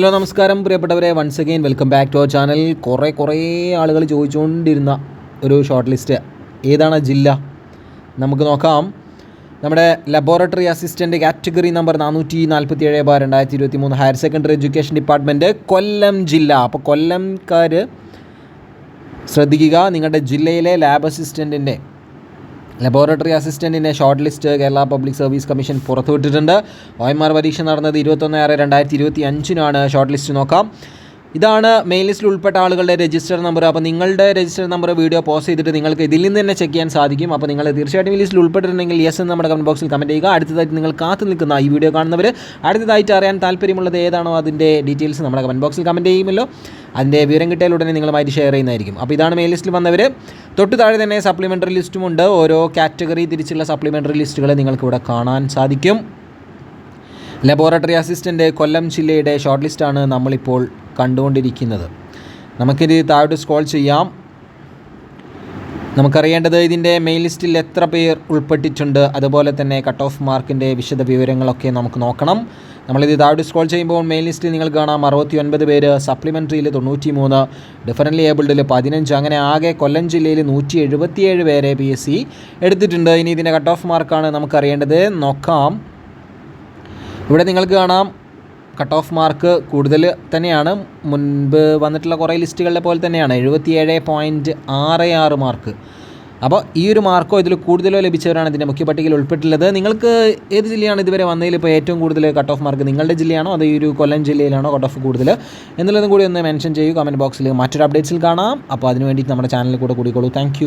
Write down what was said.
Hello നമസ്കാരം പ്രിയപ്പെട്ടവരെ. Once again welcome back to our channel കുറേ കുറേ ആളുകൾ ചോദിച്ചുകൊണ്ടിരുന്ന ഒരു ഷോർട്ട് ലിസ്റ്റ് ഏതാണ് ജില്ല? നമുക്ക് നോക്കാം. നമ്മുടെ ലബോറട്ടറി അസിസ്റ്റന്റ് കാറ്റഗറി നമ്പർ നാനൂറ്റി നാൽപ്പത്തി ഏഴ് ബാർ രണ്ടായിരത്തി ഇരുപത്തി മൂന്ന് higher secondary education department Kollam ജില്ല. അപ്പോൾ കൊല്ലംകാർ ശ്രദ്ധിക്കുക. നിങ്ങളുടെ ജില്ലയിലെ ലാബ് അസിസ്റ്റന്റിന്റെ laboratory അസിസ്റ്റന്റിന്റെ short list Kerala Public Service Commission പുറത്തുവിട്ടിട്ടുണ്ട്. O M R പരീക്ഷ നടന്നത് ഇരുപത്തൊന്ന് ആറ് രണ്ടായിരത്തി ഇരുപത്തി അഞ്ചിനാണ് ഷോർട്ട് ലിസ്റ്റ് നോക്കാം. ഇതാണ് മെയിൻ ലിസ്റ്റിൽ ഉൾപ്പെട്ട ആളുകളുടെ രജിസ്റ്റർ നമ്പർ അപ്പോൾ നിങ്ങളുടെ രജിസ്റ്റർ നമ്പർ വീഡിയോ പോസ്റ്റ് ചെയ്തിട്ട് നിങ്ങൾക്ക് ഇതിൽ നിന്ന് തന്നെ ചെക്ക് ചെയ്യാൻ സാധിക്കും. അപ്പോൾ നിങ്ങൾ തീർച്ചയായിട്ടും ഈ ലിസ്റ്റിൽ ഉൾപ്പെട്ടിട്ടുണ്ടെങ്കിൽ യെസ് എന്ന് നമ്മുടെ കമന്റ് ബോക്സിൽ കമന്റ് ചെയ്യുക. അടുത്തതായിട്ട് നിങ്ങൾ കാത്തു നിൽക്കുന്ന ഈ വീഡിയോ കാണുന്നവർ അടുത്തതായിട്ട് അറിയാൻ താല്പര്യമുള്ളത് ഏതാണോ അതിന്റെ ഡീറ്റെയിൽസ് നമ്മുടെ കമന്റ് ബോക്സിൽ കമന്റ് ചെയ്യുമല്ലോ. അതിന്റെ വിവരം കിട്ടിയാൽ ഉടനെ നിങ്ങളുമായിട്ട് ഷെയർ ചെയ്യുന്നതായിരിക്കും. അപ്പോൾ ഇതാണ് മെയിൻ ലിസ്റ്റിൽ വന്നവർ തൊട്ട് താഴെ തന്നെ സപ്ലിമെന്ററി ലിസ്റ്റുമുണ്ട് ഓരോ കാറ്റഗറി തിരിച്ചുള്ള സപ്ലിമെന്ററി ലിസ്റ്റുകൾ നിങ്ങൾക്ക് ഇവിടെ കാണാൻ സാധിക്കും. ലബോറട്ടറി അസിസ്റ്റന്റ് കൊല്ലം ജില്ലയുടെ ഷോർട്ട് ലിസ്റ്റാണ് നമ്മളിപ്പോൾ കണ്ടുകൊണ്ടിരിക്കുന്നത്. നമുക്കിത് താഴോട്ട് സ്ക്രോൾ ചെയ്യാം. നമുക്കറിയേണ്ടത് ഇതിന്റെ മെയിൻ ലിസ്റ്റിൽ എത്ര പേർ ഉൾപ്പെട്ടിട്ടുണ്ട്. അതുപോലെ തന്നെ കട്ട് ഓഫ് മാർക്കിന്റെ വിശദ വിവരങ്ങളൊക്കെ നമുക്ക് നോക്കണം. നമ്മളിത് താഴോട്ട് സ്ക്രോൾ ചെയ്യുമ്പോൾ മെയിൻ ലിസ്റ്റിൽ നിങ്ങൾ കാണാം അറുപത്തി ഒൻപത് പേര് സപ്ലിമെന്ററിയിൽ തൊണ്ണൂറ്റി മൂന്ന് ഡിഫറന്റ്ലി ഏബിൾഡിൽ പതിനഞ്ച് അങ്ങനെ ആകെ കൊല്ലം ജില്ലയിൽ നൂറ്റി എഴുപത്തിയേഴ് പേരെ പി എസ് സി എടുത്തിട്ടുണ്ട്. ഇനി ഇതിന്റെ കട്ട് ഓഫ് മാർക്കാണ് നമുക്കറിയേണ്ടത്. നോക്കാം. ഇവിടെ നിങ്ങൾക്ക് കാണാം. കട്ട് ഓഫ് മാർക്ക് കൂടുതൽ തന്നെയാണ്. മുൻപ് വന്നിട്ടുള്ള കുറേ ലിസ്റ്റുകളിലെ പോലെ തന്നെയാണ്. എഴുപത്തിയേഴ് പോയിന്റ് ആറ് ആറ് മാർക്ക്. അപ്പോൾ ഈ ഒരു മാർക്കോ ഇതിൽ കൂടുതലോ ലഭിച്ചവരാണ് ഇതിന്റെ മുഖ്യ പട്ടികയിൽ ഉൾപ്പെട്ടുള്ളത് നിങ്ങൾക്ക് ഏത് ജില്ലയാണ് ഇതുവരെ വന്നതിൽ ഇപ്പോൾ ഏറ്റവും കൂടുതൽ കട്ട് ഓഫ് മാർക്ക് നിങ്ങളുടെ ജില്ലയാണോ അതോ ഈ ഒരു കൊല്ലം ജില്ലയിലാണോ കട്ട് ഓഫ് കൂടുതൽ? എന്നുള്ളതും കൂടി ഒന്ന് മെൻഷൻ ചെയ്യൂ. കമന്റ് ബോക്സിൽ മറ്റൊരു അപ്ഡേറ്റ്സിൽ കാണാം. അപ്പോൾ അതിന് വേണ്ടിയിട്ട് നമ്മുടെ ചാനലിൽ കൂടെ കൂടിക്കോളൂ. താങ്ക്